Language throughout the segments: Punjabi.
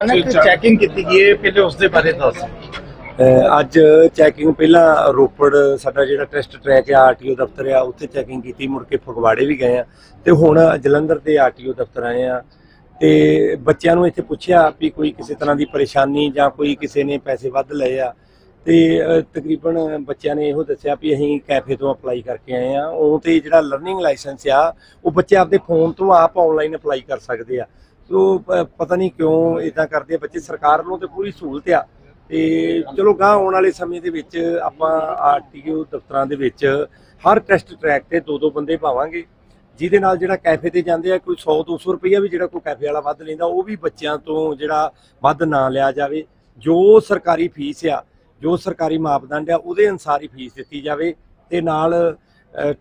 ਅਨਕ ਚੈਕਿੰਗ ਕੀਤੀ ਗਈ ਹੈ ਪਹਿਲੇ ਉਸ ਦੇ ਬਾਰੇ ਦੱਸ ਅਹ ਅੱਜ ਚੈਕਿੰਗ ਪਹਿਲਾਂ ਰੋਪੜ ਸਾਡਾ ਜਿਹੜਾ ਟੈਸਟ ਟਰੈਕ ਆ ਆਰਟੀਓ ਦਫ਼ਤਰ ਆ ਉੱਥੇ ਚੈਕਿੰਗ ਕੀਤੀ ਮੁੜ ਕੇ ਫਗਵਾੜੇ ਵੀ ਗਏ ਆ। ਤੇ ਹੁਣ ਜਲੰਧਰ ਦੇ ਆਰਟੀਓ ਦਫ਼ਤਰ ਆਏ ਆ। ਤੇ ਬੱਚਿਆਂ ਨੂੰ ਇੱਥੇ ਪੁੱਛਿਆ ਵੀ ਕੋਈ ਕਿਸੇ ਤਰ੍ਹਾਂ ਦੀ ਪਰੇਸ਼ਾਨੀ ਜਾਂ ਕੋਈ ਕਿਸੇ ਨੇ ਪੈਸੇ ਵੱਧ ਲਏ ਆ। ਤੇ ਤਕਰੀਬਨ ਬੱਚਿਆਂ ਨੇ ਇਹੋ ਦੱਸਿਆ ਵੀ ਅਸੀਂ ਕੈਫੇ ਤੋਂ ਅਪਲਾਈ ਕਰਕੇ ਆਏ ਆ। ਉਹ ਤੇ ਜਿਹੜਾ ਲਰਨਿੰਗ ਲਾਇਸੈਂਸ ਆ ਉਹ ਬੱਚੇ ਆਪਦੇ ਫੋਨ ਤੋਂ ਆਪ ਆਨਲਾਈਨ ਅਪਲਾਈ ਕਰ ਸਕਦੇ ਆ। ਸੋ ਪ- ਪਤਾ ਨਹੀਂ ਕਿਉਂ ਇਦਾਂ ਕਰਦੇ ਆ ਬੱਚੇ ਸਰਕਾਰ ਵੱਲੋਂ ਤੇ ਪੂਰੀ ਸਹੂਲਤ ਆ। ਤੇ ਚਲੋ ਗਾਂ ਆਉਣ ਵਾਲੇ ਸਮੇਂ ਦੇ ਵਿੱਚ ਆਪਾਂ ਆਰਟੀਓ ਦਫ਼ਤਰਾਂ ਦੇ ਵਿੱਚ ਹਰ ਟੈਸਟ ਟਰੈਕ ਤੇ ਦੋ ਦੋ ਬੰਦੇ ਪਾਵਾਂਗੇ ਜਿਹਦੇ ਨਾਲ ਜਿਹੜਾ ਕੈਫੇ ਤੇ ਜਾਂਦੇ ਆ ਕੋਈ 100 200 ਰੁਪਈਆ ਵੀ ਜਿਹੜਾ ਕੋਈ ਕੈਫੇ ਵਾਲਾ ਵੱਧ ਲੈਂਦਾ ਉਹ ਵੀ ਬੱਚਿਆਂ ਤੋਂ ਜਿਹੜਾ ਵੱਧ ਨਾ ਲਿਆ ਜਾਵੇ। ਜੋ ਸਰਕਾਰੀ ਫੀਸ ਆ ਜੋ ਸਰਕਾਰੀ ਮਾਪਦੰਡ ਆ ਉਹਦੇ ਅਨੁਸਾਰ ਹੀ ਫੀਸ ਦਿੱਤੀ ਜਾਵੇ ਤੇ ਨਾਲ ਅਹ,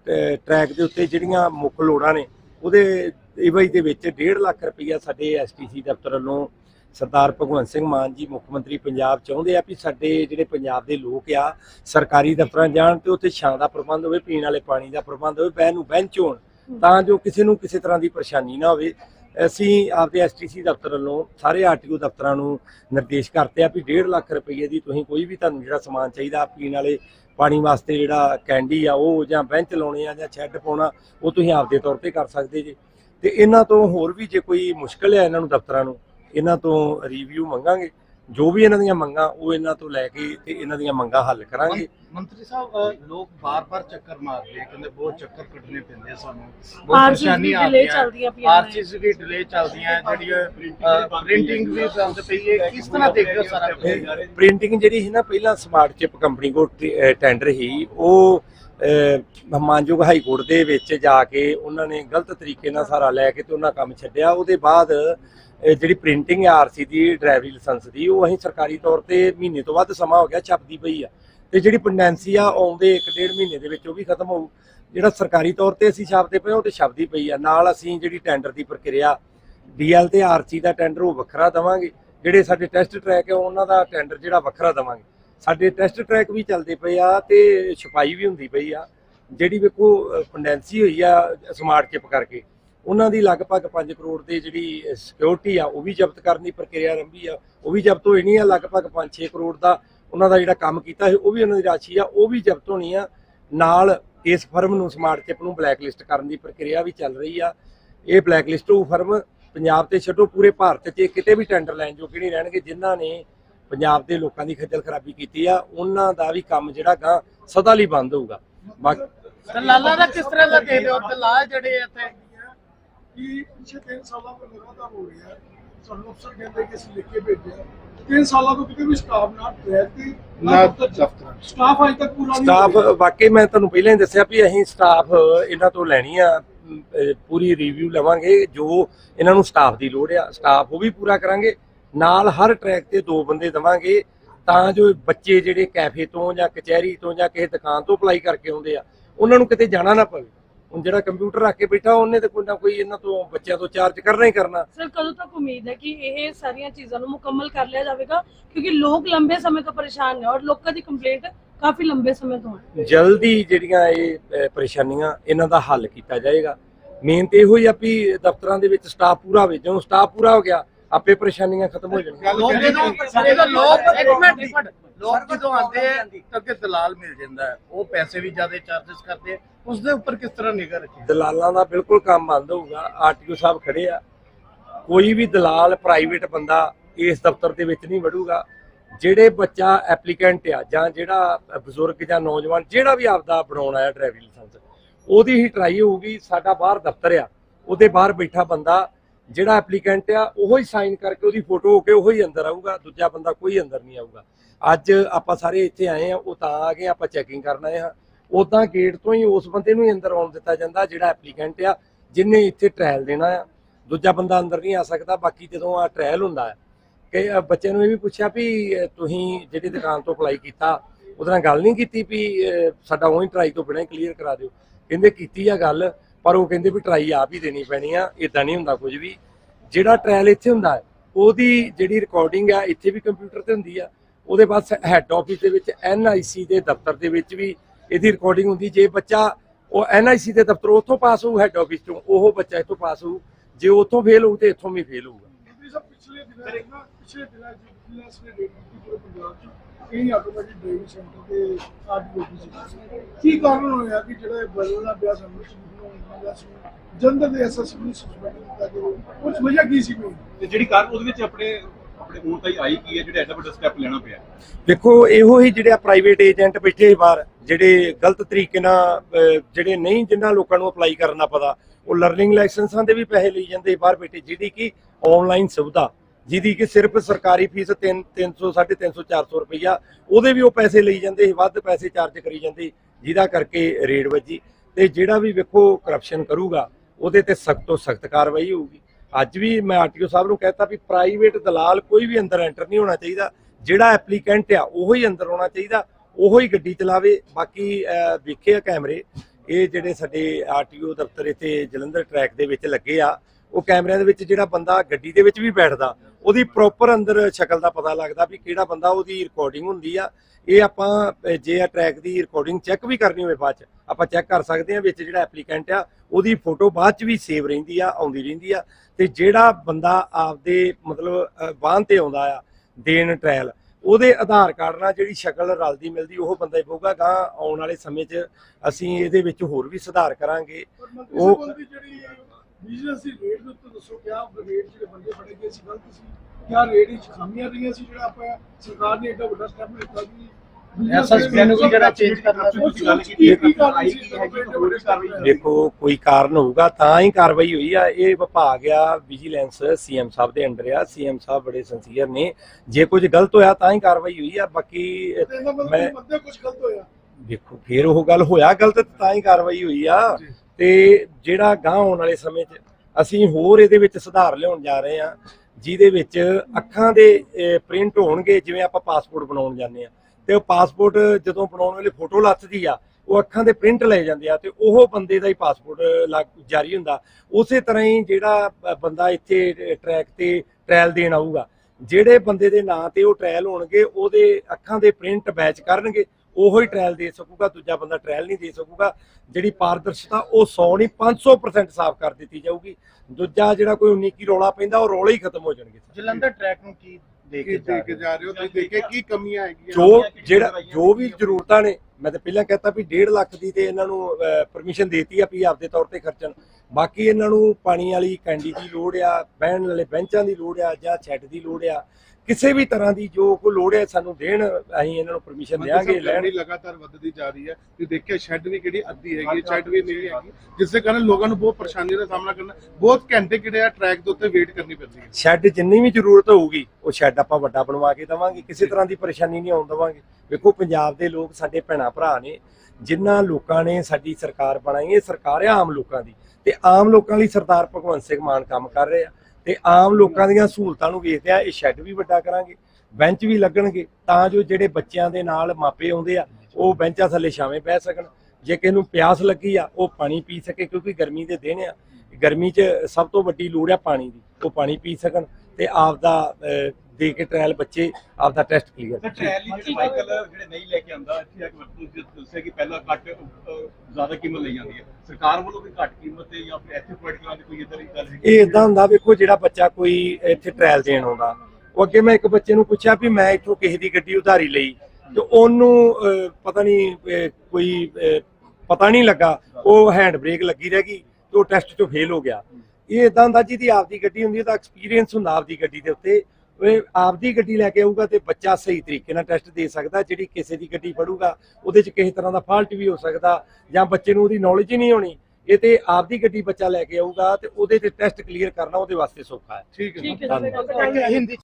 ਟਰੈਕ ਦੇ ਉੱਤੇ ਜਿਹੜੀਆਂ ਮੁੱਖ ਲੋੜਾਂ ਨੇ ਉਹਦੇ ਇਵਜ ਦੇ ਵਿੱਚ 1.5 ਲੱਖ ਰੁਪਈਆ ਸਾਡੇ ਐਸਟੀਸੀ ਦਫ਼ਤਰ ਵੱਲੋਂ ਸਰਦਾਰ ਭਗਵੰਤ ਸਿੰਘ ਮਾਨ ਜੀ, ਮੁੱਖ ਮੰਤਰੀ ਪੰਜਾਬ ਚਾਹੁੰਦੇ ਆ ਵੀ ਸਾਡੇ ਜਿਹੜੇ ਪੰਜਾਬ ਦੇ ਲੋਕ ਆ, ਸਰਕਾਰੀ ਦਫ਼ਤਰਾਂ ਜਾਣ ਤੇ ਉੱਥੇ ਛਾਂ ਦਾ ਪ੍ਰਬੰਧ ਹੋਵੇ, ਪੀਣ ਵਾਲੇ ਪਾਣੀ ਦਾ ਪ੍ਰਬੰਧ ਹੋਵੇ, ਬਹਿਣ ਨੂੰ ਬੈਂਚ ਹੋਣ, ਤਾਂ ਜੋ ਕਿਸੇ ਨੂੰ ਕਿਸੇ ਤਰ੍ਹਾਂ ਦੀ ਪਰੇਸ਼ਾਨੀ ਨਾ ਹੋਵੇ। ਅਸੀਂ ਆਪਦੇ ਐਸਟੀਸੀ ਦਫ਼ਤਰ ਵੱਲੋਂ ਸਾਰੇ ਆਰਟੀਓ ਦਫ਼ਤਰਾਂ ਨੂੰ ਨਿਰਦੇਸ਼ ਕਰਤੇ ਆ ਵੀ 1.5 ਲੱਖ ਰੁਪਏ ਦੀ ਤੁਸੀਂ ਕੋਈ ਵੀ ਤੁਹਾਨੂੰ ਜਿਹੜਾ ਸਮਾਨ ਚਾਹੀਦਾ, ਪੀਣ ਵਾਲੇ ਪਾਣੀ ਵਾਸਤੇ ਜਿਹੜਾ ਕੈਂਡੀ ਆ, ਉਹ ਜਾਂ ਬੈਂਚ ਲਾਉਣੇ ਆ ਜਾਂ ਸ਼ੈੱਡ ਪਾਉਣਾ, ਉਹ ਤੁਸੀਂ ਆਪਦੇ ਤੌਰ ਤੇ ਕਰ ਸਕਦੇ ਜੀ। ਤੇ ਇਹਨਾਂ ਤੋਂ ਹੋਰ ਵੀ ਜੇ ਕੋਈ ਮੁਸ਼ਕਲ ਹੈ ਇਹਨਾਂ ਨੂੰ ਦਫ਼ਤਰਾਂ ਨੂੰ, ਇਹਨਾਂ ਤੋਂ ਰਿਵਿਊ ਮੰਗਾਂਗੇ। ਜੋ ਵੀ ਇਹਨਾਂ ਦੀਆਂ ਮੰਗਾਂ ਉਹ ਇਹਨਾਂ ਤੋਂ ਲੈ ਕੇ ਤੇ ਇਹਨਾਂ ਦੀਆਂ ਮੰਗਾਂ ਹੱਲ ਕਰਾਂਗੇ। ਮੰਤਰੀ ਸਾਹਿਬ ਲੋਕ ਬਾਰ-ਬਾਰ ਚੱਕਰ ਮਾਰਦੇ ਆ, ਕਹਿੰਦੇ ਬਹੁਤ ਚੱਕਰ ਕੱਟਣੇ ਪੈਂਦੇ ਸਾਨੂੰ। ਬਹੁਤ ਪਰੇਸ਼ਾਨੀ ਆ delay ਚੱਲਦੀਆਂ ਪਈਆਂ। ਆਰਸੀਸ ਦੀ। ਡਿਲੇ ਚੱਲਦੀਆਂ ਜਿਹੜੀਆਂ ਪ੍ਰਿੰਟਿੰਗ ਵੀ ਬੰਦ ਪਈ ਹੈ ਕਿਸ ਤਰ੍ਹਾਂ ਦੇਖਦੇ ਹੋ ਸਾਰਾ ਕੁਝ? ਪ੍ਰਿੰਟਿੰਗ ਜਿਹੜੀ ਸੀ ਨਾ ਪਹਿਲਾਂ ਸਮਾਰਟ ਚਿਪ ਕੰਪਨੀ ਕੋਲ ਟੈਂਡਰ ਸੀ। ਉਹ ਮਾਨਯੋਗ ਹਾਈ ਕੋਰਟ ਦੇ ਵਿੱਚ ਜਾ ਕੇ ਉਹਨਾਂ ਨੇ ਗਲਤ ਤਰੀਕੇ ਨਾਲ ਸਾਰਾ ਲੈ ਕੇ ਤੇ ਉਹਨਾਂ ਕੰਮ ਛੱਡਿਆ। ਉਹਦੇ ਬਾਅਦ ਜਿਹੜੀ ਪ੍ਰਿੰਟਿੰਗ ਆਰਸੀ ਦੀ ਡਰਾਈਵਰੀ ਲਾਇਸੈਂਸ ਦੀ ਉਹ ਅਸੀਂ ਸਰਕਾਰੀ ਤੌਰ ਤੇ ਮਹੀਨੇ ਤੋਂ ਵੱਧ ਸਮਾਂ ਹੋ ਗਿਆ ਛਪਦੀ ਪਈ ਆ। ਤੇ ਜਿਹੜੀ ਪੰਡੈਂਸੀ ਆ ਆਉਂਦੇ 1.5 ਮਹੀਨੇ ਦੇ ਵਿੱਚ ਉਹ ਵੀ ਖਤਮ ਹੋਊ। ਜਿਹੜਾ ਸਰਕਾਰੀ ਤੌਰ ਤੇ ਅਸੀਂ ਛਾਪਦੇ ਪਏ ਹਾਂ, ਉਹ ਤੇ ਛਪਦੀ ਪਈ ਆ। ਨਾਲ ਅਸੀਂ ਜਿਹੜੀ ਟੈਂਡਰ ਦੀ ਪ੍ਰਕਿਰਿਆ ਡੀਐਲ ਤੇ ਆਰਸੀ ਦਾ ਟੈਂਡਰ ਉਹ ਵੱਖਰਾ ਦਵਾਂਗੇ। ਜਿਹੜੇ ਸਾਡੇ ਟੈਸਟ ਟਰੈਕ ਹੈ ਉਹਨਾਂ ਦਾ ਟੈਂਡਰ ਜਿਹੜਾ ਵੱਖਰਾ ਦਵਾਂਗੇ। ਸਾਡੇ ਟੈਸਟ ਟਰੈਕ ਵੀ ਚੱਲਦੇ ਪਏ ਆ ਤੇ ਛਪਾਈ ਵੀ ਹੁੰਦੀ ਪਈ ਆ। ਜਿਹੜੀ ਵੇਖੋ ਪੰਡੈਂਸੀ ਹੋਈ ਆ ਸਮਾਰਟ ਚਿਪ ਕਰਕੇ। ਉਹਨਾਂ ਦੀ ਲਗਭਗ 5 ਕਰੋੜ ਦੀ ਜਿਹੜੀ ਸਿਕਿਉਰਿਟੀ ਆ, ਉਹ ਵੀ ਜ਼ਬਤ ਕਰਨ ਦੀ ਪ੍ਰਕਿਰਿਆ ਆਰੰਭੀ ਆ, ਉਹ ਵੀ ਜ਼ਬਤ ਹੋਈ ਨਹੀਂ ਆ, ਲਗਭਗ 5-6 ਕਰੋੜ ਦਾ ਉਹਨਾਂ ਦਾ ਜਿਹੜਾ ਕੰਮ ਕੀਤਾ ਸੀ, ਉਹ ਵੀ ਉਹਨਾਂ ਦੀ ਰਾਸ਼ੀ ਆ, ਉਹ ਵੀ ਜ਼ਬਤ ਹੋਣੀ ਆ। ਨਾਲ ਇਸ ਫਰਮ ਨੂੰ ਸਮਾਰਟ ਚਿਪ ਨੂੰ ਬਲੈਕ ਕਰਨ ਦੀ ਪ੍ਰਕਿਰਿਆ ਵੀ ਚੱਲ ਰਹੀ ਆ। ਇਹ ਬਲੈਕ ਉਹ ਫਰਮ ਪੰਜਾਬ ਤੇ ਛੱਡੋ, ਪੂਰੇ ਭਾਰਤ 'ਚ ਕਿਤੇ ਵੀ ਟੈਂਡਰ ਲੈਣ ਜੋਗੇ ਨਹੀਂ ਰਹਿਣਗੇ, ਜਿਨ੍ਹਾਂ ਨੇ ਪੰਜਾਬ ਦੇ ਲੋਕਾਂ ਦੀ ਖੱਜਲ ਖਰਾਬੀ ਕੀਤੀ ਆ, ਉਹਨਾਂ ਦਾ ਵੀ ਕੰਮ ਜਿਹੜਾ ਗਾ, ਸਦਾ ਲਈ ਬੰਦ ਹੋਊਗਾ। ਬਾਕੀ ਦਲਾਲਾਂ ਦਾ ਕਿਸ ਤਰ੍ਹਾਂ ਦਾ ਦੇਖਦੇ ਹੋ ਦਲਾਲ ਜਿਹੜੇ ਇੱਥੇ? ਕਿ ਪਿਛਲੇ 3 ਸਾਲਾਂ ਤੋਂ ਲਗਾਤਾਰ ਹੋ ਰਿਹਾ ਸਾਨੂੰ ਅਫਸਰ ਕਹਿੰਦੇ ਕਿ ਅਸੀਂ ਲਿਖ ਕੇ ਭੇਜਿਆ। 3 ਸਾਲਾਂ ਤੋਂ ਕਿਤੇ ਵੀ ਸਟਾਫ ਨਾ ਟਰੈਕ ਤੇ ਨਾ ਦਫ਼ਤਰ ਸਟਾਫ ਅਜੇ ਤੱਕ ਪੂਰਾ ਨਹੀਂ ਸਟਾਫ ਹੋਇਆ। ਵਾਕਈ ਮੈਂ ਤੁਹਾਨੂੰ ਪਹਿਲਾਂ ਹੀ ਦੱਸਿਆ ਵੀ ਅਸੀਂ ਸਟਾਫ ਇਹਨਾਂ ਤੋਂ ਲੈਣੀ ਆ ਅਮ, ਅਹ, ਪੂਰੀ ਰਿਵਿਊ ਲਵਾਂਗੇ ਜੋ ਇਹਨਾਂ ਨੂੰ ਸਟਾਫ ਦੀ ਲੋੜ ਆ। ਸਟਾਫ ਉਹ ਵੀ ਪੂਰਾ ਕਰਾਂਗੇ। ਨਾਲ ਹਰ ਟਰੈਕ ਤੇ ਦੋ ਬੰਦੇ ਦਵਾਂਗੇ ਤਾਂ ਜੋ ਬੱਚੇ ਜਿਹੜੇ ਕੈਫੇ ਤੋਂ ਜਾਂ ਕਚਹਿਰੀ ਤੋਂ ਜਾਂ ਕਿਸੇ ਦੁਕਾਨ ਤੋਂ ਅਪਲਾਈ ਕਰਕੇ ਆਉਂਦੇ ਆ ਉਹਨਾਂ ਨੂੰ ਕਿਤੇ ਜਾਣਾ ਨਾ ਪਵੇ। ਹੁਣ ਜਿਹੜਾ ਕੰਪਿਊਟਰ ਰੱਖ ਕੇ ਬੈਠਾ ਉਹਨੇ ਤੇ ਕੋਈ ਨਾ ਕੋਈ ਇਹਨਾਂ ਤੋਂ ਬੱਚਿਆਂ ਤੋਂ ਚਾਰਜ ਕਰਨਾ ਹੀ ਕਰਨਾ। ਸਰ ਕਦੋਂ ਤੱਕ ਉਮੀਦ ਹੈ ਕਿ ਇਹ ਸਾਰੀਆਂ ਚੀਜ਼ਾਂ ਨੂੰ ਮੁਕੰਮਲ ਕਰ ਲਿਆ ਜਾਵੇਗਾ? ਕਿਉਂਕਿ ਲੋਕ ਲੰਬੇ ਸਮੇਂ ਤੋਂ ਪਰੇਸ਼ਾਨ ਨੇ ਔਰ ਲੋਕਾਂ ਦੀ ਕੰਪਲੇਂਟ ਕਾਫੀ ਲੰਬੇ ਸਮੇਂ ਤੋਂ ਹੈ। ਜਲਦੀ ਜਿਹੜੀਆਂ ਇਹ ਪਰੇਸ਼ਾਨੀਆਂ ਇਹਨਾਂ ਦਾ ਹੱਲ ਕੀਤਾ ਜਾਏਗਾ। ਮੇਨ ਤੇ ਇਹੋ ਹੀ ਆ ਵੀ ਦਫ਼ਤਰਾਂ ਦੇ ਵਿੱਚ ਸਟਾਫ ਪੂਰਾ ਹੋਵੇ ਜਦੋਂ ਸਟਾਫ ਪੂਰਾ ਹੋ ਗਿਆ ਆਪੇ ਪਰੇਸ਼ਾਨੀਆਂ ਖਤਮ ਹੋ ਜਾਣਗੀਆਂ। ਲੋਕ ਜਦੋਂ ਜਦੋਂ ਲੋਕ ਇੱਕ ਮਿੰਟ ਇੱਕ ਮਿੰਟ ਲੋਕ ਜਦੋਂ ਆਉਂਦੇ ਆ ਤਾਂ ਕਿ ਦਲਾਲ ਮਿਲ ਜਾਂਦਾ ਹੈ। ਉਹ ਪੈਸੇ ਵੀ ਜ਼ਿਆਦਾ ਚਾਰजेस ਕਰਦੇ ਆ। ਉਸ ਦੇ ਉੱਪਰ ਕਿਸ ਤਰ੍ਹਾਂ ਨਿਗਰ ਰੱਖੀ ਦਲਾਲਾਂ ਦਾ ਬਿਲਕੁਲ ਕੰਮ ਬੰਦ ਹੋਊਗਾ। ਆਰਟੀਓ ਸਾਹਿਬ ਖੜੇ ਆ। ਕੋਈ ਵੀ ਦਲਾਲ ਪ੍ਰਾਈਵੇਟ ਬੰਦਾ ਇਸ ਦਫ਼ਤਰ ਦੇ ਵਿੱਚ ਨਹੀਂ ਵੜੂਗਾ। ਜਿਹੜੇ ਬੱਚਾ ਐਪਲੀਕੈਂਟ ਆ ਜਾਂ ਜਿਹੜਾ ਬਜ਼ੁਰਗ ਜਾਂ ਨੌਜਵਾਨ ਜਿਹੜਾ ਵੀ ਆਪਦਾ ਬਣਾਉਣਾ ਹੈ ਡਰਾਈਵਿੰਗ ਲਾਇਸੈਂਸ ਉਹਦੀ ਹੀ ਟਰਾਈ ਹੋਊਗੀ। ਸਾਡਾ ਬਾਹਰ ਦਫ਼ਤਰ ਆ। ਉਹਦੇ ਬਾਹਰ ਬੈਠਾ ਬੰਦਾ ਜਿਹੜਾ ਐਪਲੀਕੈਂਟ ਆ, ਉਹੋ ਹੀ ਸਾਈਨ ਕਰਕੇ ਉਹਦੀ ਫੋਟੋ ਹੋ ਕੇ ਉਹੋ ਹੀ ਅੰਦਰ ਆਊਗਾ, ਦੂਜਾ ਬੰਦਾ ਕੋਈ ਅੰਦਰ ਨਹੀਂ ਆਊਗਾ। ਅੱਜ ਆਪਾਂ ਸਾਰੇ ਇੱਥੇ ਆਏ ਆ, ਉਹ ਤਾਂ ਆ ਗਏ, ਆਪਾਂ ਚੈਕਿੰਗ ਕਰਨ ਆਏ ਹਾਂ। ਉਦਾਂ ਗੇਟ ਤੋਂ ਹੀ ਉਸ ਬੰਦੇ ਨੂੰ ਹੀ ਅੰਦਰ ਆਉਣ ਦਿੱਤਾ ਜਾਂਦਾ, ਜਿਹੜਾ ਐਪਲੀਕੈਂਟ ਆ, ਜਿਨੇ ਇੱਥੇ ਟ੍ਰਾਇਲ ਦੇਣਾ ਆ। ਦੂਜਾ ਬੰਦਾ ਅੰਦਰ ਨਹੀਂ ਆ ਸਕਦਾ, ਬਾਕੀ ਜਦੋਂ ਆ ਟ੍ਰਾਇਲ ਹੁੰਦਾ ਹੈ ਕਿ ਬੱਚੇ ਨੂੰ ਇਹ ਵੀ ਪੁੱਛਿਆ ਵੀ ਤੁਸੀਂ ਜਿਹੜੀ ਦੁਕਾਨ ਤੋਂ ਅਪਲਾਈ ਕੀਤਾ, ਉਹਦੇ ਨਾਲ ਗੱਲ ਨਹੀਂ ਕੀਤੀ ਵੀ ਸਾਡਾ ਉਹੀ ਟਰਾਈ ਤੋਂ ਬਿਨਾਂ ਕਲੀਅਰ ਕਰਾ ਦਿਓ। ਕਹਿੰਦੇ ਕੀਤੀ ਆ ਗੱਲ ਪਰ ਉਹ ਕਹਿੰਦੇ ਵੀ ਟਰਾਈ ਆਪ ਹੀ ਦੇਣੀ ਪੈਣੀ ਆ ਇਦਾਂ ਨਹੀਂ ਹੁੰਦਾ ਕੁਝ ਵੀ। ਜਿਹੜਾ ਟ੍ਰਾਇਲ ਇੱਥੇ ਹੁੰਦਾ ਹੈ ਉਹਦੀ ਜਿਹੜੀ ਰਿਕਾਰਡਿੰਗ ਆ, ਇੱਥੇ ਵੀ ਕੰਪਿਊਟਰ ਤੇ ਹੁੰਦੀ ਆ। ਉਹਦੇ ਬਾਅਦ ਹੈੱਡ ਆਫਿਸ ਦੇ ਵਿੱਚ ਐਨਆਈਸੀ ਦੇ ਦਫ਼ਤਰ ਦੇ ਵਿੱਚ ਵੀ ਇਹਦੀ ਰਿਕਾਰਡਿੰਗ ਹੁੰਦੀ। ਜੇ ਬੱਚਾ ਉਹ ਐਨਆਈਸੀ ਦੇ ਦਫ਼ਤਰ ਉੱਥੋਂ ਪਾਸ ਹੋਊ ਹੈੱਡ ਆਫਿਸ ਤੋਂ ਉਹ ਬੱਚਾ ਇੱਥੋਂ ਪਾਸ ਹੋਊ। ਜੇ ਉੱਥੋਂ ਫੇਲ ਹੋਊ, ਤੇ ਇੱਥੋਂ ਵੀ ਫੇਲ ਹੋਊਗਾ। ਪਿਛਲੇ ਦਿਨਾਂ ਪਿਛਲੇ ਦਿਨਾਂ 'ਚ ਵਿਜੀਲੈਂਸ ਪੰਜਾਬ 'ਚ ਕਈ ਆਟੋਮੈਟਿਕ ਡਰਾਈਵਿੰਗ ਸੈਂਟਰ ਤੇ ਆਰਟੀਓ ਸੀ। ਕੀ ਕਾਰਨ ਹੋਇਆ ਕਿ ਜਿਹੜਾ ਇਹ ਬਦਲਣਾ ਪਿਆ ਸਾਨੂੰ ਸੁਣਨ ਸੀ? ਜੰਦਰ ਦੇ ਐਸਐਸਪੀ ਨੂੰ ਸਸਪੈਂਡ ਕੀਤਾ ਗਿਆ। ਕੁਝ ਵਜ੍ਹਾ ਕੀ ਸੀ ਕੋਈ? ਤੇ ਜਿਹੜੀ ਕਾਰ ਉਹਦੇ ਵਿੱਚ ਆਪਣੇ ਆਪਣੇ ਹੁਣ ਤਾਈ ਆਈ ਕੀ ਹੈ ਜਿਹੜੇ ਐਡਾ ਵੱਡਾ ਸਟੈਪ ਲੈਣਾ ਪਿਆ? ਦੇਖੋ ਇਹੋ ਹੀ ਜਿਹੜੇ ਪ੍ਰਾਈਵੇਟ ਏਜੰਟ ਬੈਠੇ ਬਾਹਰ ਜਿਹੜੇ ਗਲਤ ਤਰੀਕੇ ਨਾਲ ਜਿਹੜੇ ਨਹੀਂ ਜਿਨ੍ਹਾਂ ਲੋਕਾਂ ਨੂੰ ਅਪਲਾਈ ਕਰਨਾ ਪਤਾ ਉਹ ਲਰਨਿੰਗ ਲਾਇਸੈਂਸਾਂ ਦੇ ਵੀ ਪੈਸੇ ਲਈ ਜਾਂਦੇ ਬਾਹਰ ਬੈਠੇ ਜਿਹਦੀ ਕਿ ਆਨਲਾਈਨ ਸੁਵਿਧਾ ਜਿਹਦੀ ਕਿ ਸਿਰਫ ਸਰਕਾਰੀ ਫੀਸ 3 300 350 400 ਰੁਪਈਆ, ਉਹਦੇ ਵੀ ਉਹ ਪੈਸੇ ਲਈ ਜਾਂਦੇ ਸੀ, ਵੱਧ ਪੈਸੇ ਚਾਰਜ ਕਰੀ ਜਾਂਦੇ ਜਿਹਦਾ ਕਰਕੇ ਰੇਡ ਵੱਜੀ। ਤੇ ਜਿਹੜਾ ਵੀ ਵੇਖੋ ਕਰਪਸ਼ਨ ਕਰੂਗਾ, ਉਹਦੇ ਤੇ ਸਖਤ ਤੋਂ ਸਖਤ ਕਾਰਵਾਈ ਹੋਊਗੀ। ਅੱਜ ਵੀ ਮੈਂ ਆਰਟੀਓ ਸਾਹਿਬ ਨੂੰ ਕਹਿਤਾ ਵੀ ਪ੍ਰਾਈਵੇਟ ਦਲਾਲ ਕੋਈ ਵੀ ਅੰਦਰ ਐਂਟਰ ਨਹੀਂ ਹੋਣਾ ਚਾਹੀਦਾ। ਜਿਹੜਾ ਐਪਲੀਕੈਂਟ ਆ, ਉਹੋ ਹੀ ਅੰਦਰ ਆਉਣਾ ਚਾਹੀਦਾ, ਉਹੋ ਹੀ ਗੱਡੀ ਚਲਾਵੇ। ਬਾਕੀ ਵੇਖੇ ਆ ਕੈਮਰੇ, ਇਹ ਜਿਹੜੇ ਸਾਡੇ ਆਰਟੀਓ ਦਫ਼ਤਰ ਇੱਥੇ ਜਲੰਧਰ ਟਰੈਕ ਦੇ ਵਿੱਚ ਲੱਗੇ ਆ, ਉਹ ਕੈਮਰਿਆਂ ਦੇ ਵਿੱਚ ਜਿਹੜਾ ਬੰਦਾ ਗੱਡੀ ਦੇ ਵਿੱਚ ਵੀ ਬੈਠਦਾ ਉਹਦੀ ਪ੍ਰੋਪਰ ਅੰਦਰ ਸ਼ਕਲ ਦਾ ਪਤਾ ਲੱਗਦਾ ਵੀ ਕਿਹੜਾ ਬੰਦਾ ਉਹਦੀ ਰਿਕਾਰਡਿੰਗ ਹੁੰਦੀ ਆ। ਇਹ ਆਪਾਂ ਜੇ ਆ ਟਰੈਕ ਦੀ ਰਿਕਾਰਡਿੰਗ ਚੈੱਕ ਵੀ ਕਰਨੀ ਹੋਵੇ ਬਾਅਦ ਚ ਆਪਾਂ ਚੈੱਕ ਕਰ ਸਕਦੇ ਆ ਵਿੱਚ ਜਿਹੜਾ ਐਪਲੀਕੈਂਟ ਆ ਉਹਦੀ ਫੋਟੋ ਬਾਅਦ ਚ ਵੀ ਸੇਵ ਰਹਿੰਦੀ ਆ ਆਉਂਦੀ ਰਹਿੰਦੀ ਆ। ਤੇ ਜਿਹੜਾ ਬੰਦਾ ਆਪਦੇ ਮਤਲਬ ਵਾਹਨ ਤੇ ਆਉਂਦਾ ਆ ਦੇਣ ਟ੍ਰਾਇਲ ਉਹਦੇ ਆਧਾਰ ਕਾਰਡ ਨਾਲ ਜਿਹੜੀ ਸ਼ਕਲ ਰਲਦੀ ਮਿਲਦੀ ਉਹ ਬੰਦਾ ਹੀ ਪਊਗਾ। ਗਾਂ ਆਉਣ ਵਾਲੇ ਸਮੇਂ 'ਚ ਅਸੀਂ ਇਹਦੇ ਵਿੱਚ ਹੋਰ ਵੀ ਸੁਧਾਰ ਕਰਾਂਗੇ। ਉਹ- ਜਿਹੜੀ ਬਿਜ਼ਨਸ ਦੀ ਰੇਟ ਦੇ ਉੱਤੇ ਦੱਸੋ ਕਿਆ ਰੇਟ ਜਿਹੜੇ ਬੰਦੇ ਫੜੇ ਗਏ ਸੀ ਗਲਤ ਸੀ ਕਿਆ ਰੇਟ ਵਿੱਚ ਖਾਮੀਆਂ ਰਹੀਆਂ ਸੀ ਜਿਹੜਾ ਆਪਾਂ ਸਰਕਾਰ ਨੇ ਏਡਾ ਵੱਡਾ ਸਟੈਪ ਲਿੱਤਾ ਕਿ ਵੀ ਕੀ ਕੀ ਕੀ ਦੇਖੋ ਕੋਈ ਕਾਰਨ ਹੋਊਗਾ ਤਾਂ ਹੀ ਕਾਰਵਾਈ ਹੋਈ ਆ। ਇਹ ਵਿਭਾਗ ਆ ਵਿਜੀਲੈਂਸ ਸੀਐਮ ਸਾਹਿਬ ਦੇ ਅੰਡਰ ਆ। ਸੀਐਮ ਸਾਹਿਬ ਬੜੇ ਸਿੰਸੀਅਰ ਨੇ। ਜੇ ਕੁਝ ਗਲਤ ਹੋਇਆ ਤਾਂ ਹੀ ਕਾਰਵਾਈ ਹੋਈ ਆ। ਬਾਕੀ ਮੈਂ ਕਿ ਬੰਦੇ ਕੁਝ ਗਲਤ ਹੋਇਆ। ਦੇਖੋ ਫੇਰ ਉਹ ਗੱਲ ਹੋਇਆ ਗਲਤ ਤਾਂ ਹੀ ਕਾਰਵਾਈ ਹੋਈ ਆ। ਤੇ ਜਿਹੜਾ ਗਾਂ ਆਉਣ ਵਾਲੇ ਸਮੇਂ 'ਚ ਅਸੀਂ ਹੋਰ ਇਹਦੇ ਵਿੱਚ ਸੁਧਾਰ ਲਿਆਉਣ ਜਾ ਰਹੇ ਹਾਂ, ਜਿਹਦੇ ਵਿੱਚ ਅੱਖਾਂ ਦੇ ਪ੍ਰਿੰਟ ਹੋਣਗੇ, ਜਿਵੇਂ ਆਪਾਂ ਪਾਸਪੋਰਟ ਬਣਾਉਣ ਜਾਂਦੇ ਆ ਤੇ ਉਹ ਪਾਸਪੋਰਟ ਜਦੋਂ ਬਣਾਉਣ ਵੇਲੇ ਫੋਟੋ ਲੱਥਦੀ ਆ, ਉਹ ਅੱਖਾਂ ਦੇ ਪ੍ਰਿੰਟ ਲਏ ਜਾਂਦੇ ਆ ਤੇ ਉਹ ਬੰਦੇ ਦਾ ਹੀ ਪਾਸਪੋਰਟ ਲੱਗ- ਜਾਰੀ ਹੁੰਦਾ। ਉਸੇ ਤਰ੍ਹਾਂ ਹੀ ਜਿਹੜਾ ਬੰਦਾ ਇੱਥੇ ਟਰੈਕ ਤੇ ਟ੍ਰਾਇਲ ਦੇਣ ਆਊਗਾ, ਜਿਹੜੇ ਬੰਦੇ ਦੇ ਨਾਂ ਤੇ ਉਹ ਟ੍ਰਾਇਲ ਹੋਣਗੇ, ਉਹਦੇ ਅੱਖਾਂ ਦੇ ਪ੍ਰਿੰਟ ਬੈਚ ਕਰਨਗੇ ਉਹੋ ਹੀ ਟ੍ਰਾਇਲ ਦੇ ਸਕੂਗਾ ਦੂਜਾ ਬੰਦਾ ਟ੍ਰਾਇਲ ਨਹੀਂ ਦੇ ਸਕੂਗਾ। ਜਿਹੜੀ ਪਾਰਦਰਸ਼ਤਾ ਉਹ 100 ਨਹੀਂ 500% ਸਾਫ਼ ਕਰ ਦਿੱਤੀ ਜਾਊਗੀ। ਦੂਜਾ ਜਿਹੜਾ ਕੋਈ 19 ਕੀ ਰੌਲਾ ਪੈਂਦਾ ਉਹ ਰੌਲੇ ਹੀ ਖਤਮ ਹੋ ਜਾਣਗੇ। ਜਲੰਧਰ ਟਰੈਕ ਨੂੰ ਕੀ ਦੇ ਕੇ ਜਾ ਰਹੇ ਹੋ? ਤੁਸੀਂ ਦੇਖੇ ਕੀ ਕਮੀਆਂ ਹੈਗੀਆਂ? ਜੋ ਜਿਹੜਾ ਜੋ ਵੀ ਜ਼ਰੂਰਤਾਂ ਨੇ ਮੈਂ ਤਾਂ ਪਹਿਲਾਂ ਕਹਿਤਾ ਵੀ 1.5 ਲੱਖ ਦੀ ਤੇ ਇਹਨਾਂ ਨੂੰ ਪਰਮਿਸ਼ਨ ਦੇਤੀ ਆ ਵੀ ਆਪਦੇ ਤੌਰ ਤੇ ਖਰਚਣ। ਬਾਕੀ ਇਹਨਾਂ ਨੂੰ ਪਾਣੀ ਵਾਲੀ ਕੈਂਡੀ ਦੀ ਲੋੜ ਆ ਬਹਿਣ ਵਾਲੇ ਬੈਂਚਾਂ ਦੀ ਲੋੜ ਆ ਜਾਂ ਸ਼ੈੱਡ ਦੀ ਲੋੜ ਆ। ਕਿਸੇ ਵੀ ਤਰ੍ਹਾਂ ਦੀ ਜੋ ਕੋਈ ਲੋੜ ਹੈ ਸਾਨੂੰ ਦੇਣ ਅਸੀਂ ਇਹਨਾਂ ਨੂੰ ਪਰਮਿਸ਼ਨ ਦੇਾਂਗੇ ਲੈਣ। ਲਗਾਤਾਰ ਵੱਧਦੀ ਜਾ ਰਹੀ ਹੈ ਤੁਸੀਂ ਦੇਖਿਆ ਸ਼ੈੱਡ ਵੀ ਕਿਹੜੀ ਅੱਧੀ ਹੈਗੀ ਸ਼ੈੱਡ ਵੀ ਨਹੀਂ ਹੈਗੀ ਜਿਸ ਦੇ ਕਾਰਨ ਲੋਕਾਂ ਨੂੰ ਬਹੁਤ ਪਰੇਸ਼ਾਨੀ ਦਾ ਸਾਹਮਣਾ ਕਰਨਾ ਬਹੁਤ ਘੰਟੇ ਕਿਹੜੇ ਆ ਟਰੈਕ ਦੇ ਉੱਤੇ ਵੇਟ ਕਰਨੀ ਪੈਂਦੀ ਹੈ। ਸ਼ੈੱਡ ਜਿੰਨੀ ਵੀ ਜ਼ਰੂਰਤ ਹੋਊਗੀ ਉਹ ਸ਼ੈੱਡ ਆਪਾਂ ਵੱਡਾ ਬਣਵਾ ਕੇ ਦਵਾਂਗੇ ਕਿਸੇ ਤਰ੍ਹਾਂ ਦੀ ਪਰੇਸ਼ਾਨੀ ਨਹੀਂ ਆਉਣ ਦਵਾਂਗੇ। ਵੇਖੋ ਪੰਜਾਬ ਦੇ ਲੋਕ ਸਾਡੇ ਭੈਣਾ ਭਰਾ ਨੇ ਜਿਨ੍ਹਾਂ ਲੋਕਾਂ ਨੇ ਸਾਡੀ ਸਰਕਾਰ ਬਣਾਈ ਇਹ ਸਰਕਾਰ ਆ ਆਮ ਲੋਕਾਂ ਦੀ। ਤੇ ਆਮ ਲੋਕਾਂ ਲਈ ਸਰਦਾਰ ਭਗਵੰਤ ਸਿੰਘ ਮਾਨ ਕੰਮ ਕਰ ਰਹੇ। ਆ ਤੇ ਆਮ ਲੋਕਾਂ ਦੀਆਂ ਸਹੂਲਤਾਂ ਨੂੰ ਵੇਖਦੇ ਆ ਇਹ ਸ਼ੈੱਡ ਵੀ ਵੱਡਾ ਕਰਾਂਗੇ ਬੈਂਚ ਵੀ ਲੱਗਣਗੇ ਤਾਂ ਜੋ ਜਿਹੜੇ ਬੱਚਿਆਂ ਦੇ ਨਾਲ ਮਾਪੇ ਆਉਂਦੇ ਆ ਉਹ ਬੈਂਚਾਂ ਥੱਲੇ ਛਾਵੇਂ ਬਹਿ ਸਕਣ। ਜੇ ਕਿਸੇ ਨੂੰ ਪਿਆਸ ਲੱਗੀ ਆ ਉਹ ਪਾਣੀ ਪੀ ਸਕੇ ਕਿਉਂਕਿ ਗਰਮੀ ਦੇ ਦਿਨ ਆ ਗਰਮੀ 'ਚ ਸਭ ਤੋਂ ਵੱਡੀ ਲੋੜ ਆ ਪਾਣੀ ਦੀ ਉਹ ਪਾਣੀ ਪੀ ਸਕਣ ਤੇ ਆਪ ਦਾ ਅਹ, ਦੇ ਕੇ ਟ੍ਰਾਇਲ ਬੱਚੇ ਆਪ ਦਾ ਟੈਸਟ ਕਲੀਅਰ ਤੇ ਟ੍ਰੈਲ ਲਈ ਜਿਹੜੇ ਸਾਈਕਲ ਜਿਹੜੇ ਨਹੀਂ ਲੈ ਕੇ ਆਂਦਾ ਇੱਥੇ ਆ ਕੇ ਤੁਸੀਂ ਦੱਸਿਆ ਕਿ ਪਹਿਲਾਂ ਘੱਟ ਜ਼ਿਆਦਾ ਕੀਮਤ ਲਈ ਜਾਂਦੀ ਹੈ। ਸਰਕਾਰ ਵੱਲੋਂ ਕੋਈ ਘੱਟ ਕੀਮਤ ਤੇ ਜਾਂ ਫਿਰ ਇੱਥੇ ਪ੍ਰੋਵਾਈਡ ਕਰਾਉਣ ਦੀ ਕੋਈ ਇਦਾਂ ਦੀ ਗੱਲ ਹੈ ਇਹ ਇਦਾਂ ਹੁੰਦਾ ਵੇਖੋ ਜਿਹੜਾ ਬੱਚਾ ਕੋਈ ਇੱਥੇ ਟ੍ਰਾਇਲ ਦੇਣ ਆਉਂਦਾ। ਉਹ ਅੱਗੇ ਮੈਂ ਇੱਕ ਬੱਚੇ ਨੂੰ ਪੁੱਛਿਆ ਵੀ ਮੈਂ ਇੱਥੋਂ ਕਿਸੇ ਦੀ ਗੱਡੀ ਉਧਾਰੀ ਲਈ ਤੇ ਉਹਨੂੰ ਪਤਾ ਨਹੀਂ ਕੋਈ ਪਤਾ ਨਹੀਂ ਲੱਗਾ ਉਹ ਹੈਂਡ ਬ੍ਰੇਕ ਲੱਗੀ ਰਹਿ ਗਈ ਤੇ ਉਹ ਟੈਸਟ 'ਚੋਂ ਫੇਲ ਹੋ ਗਿਆ। ਇਹ ਇਦਾਂ ਹੁੰਦਾ ਜਿਹਦੀ ਆਪਦੀ ਗੱਡੀ ਹੁੰਦੀ ਹੈ ਤਾਂ ਐਕਸਪੀਰੀਅੰਸ ਹੁੰਦਾ ਆਪਦੀ ਗੱਡੀ ਦੇ ਉੱਤੇ। ਉਹ ਆਪਦੀ ਗੱਡੀ ਲੈ ਕੇ ਆਊਗਾ ਤੇ ਬੱਚਾ ਸਹੀ ਤਰੀਕੇ ਨਾਲ ਟੈਸਟ ਦੇ ਸਕਦਾ ਜਿਹੜੀ ਕਿਸੇ ਦੀ ਗੱਡੀ ਫੜੂਗਾ ਉਹਦੇ 'ਚ ਕਿਸੇ ਤਰ੍ਹਾਂ ਦਾ ਫਾਲਟ ਵੀ ਹੋ ਸਕਦਾ ਜਾਂ ਬੱਚੇ ਨੂੰ ਉਹਦੀ ਨੌਲੇਜ ਹੀ ਨਹੀਂ ਹੋਣੀ ਇਹ ਤੇ ਆਪਦੀ ਗੱਡੀ ਬੱਚਾ ਲੈ ਕੇ ਆਊਗਾ ਤੇ ਉਹਦੇ ਤੇ ਟੈਸਟ ਕਲੀਅਰ ਕਰਨਾ ਉਹਦੇ ਵਾਸਤੇ ਸੌਖਾ ਹੈ। ਠੀਕ ਹੈ। ਹਿੰਦੀ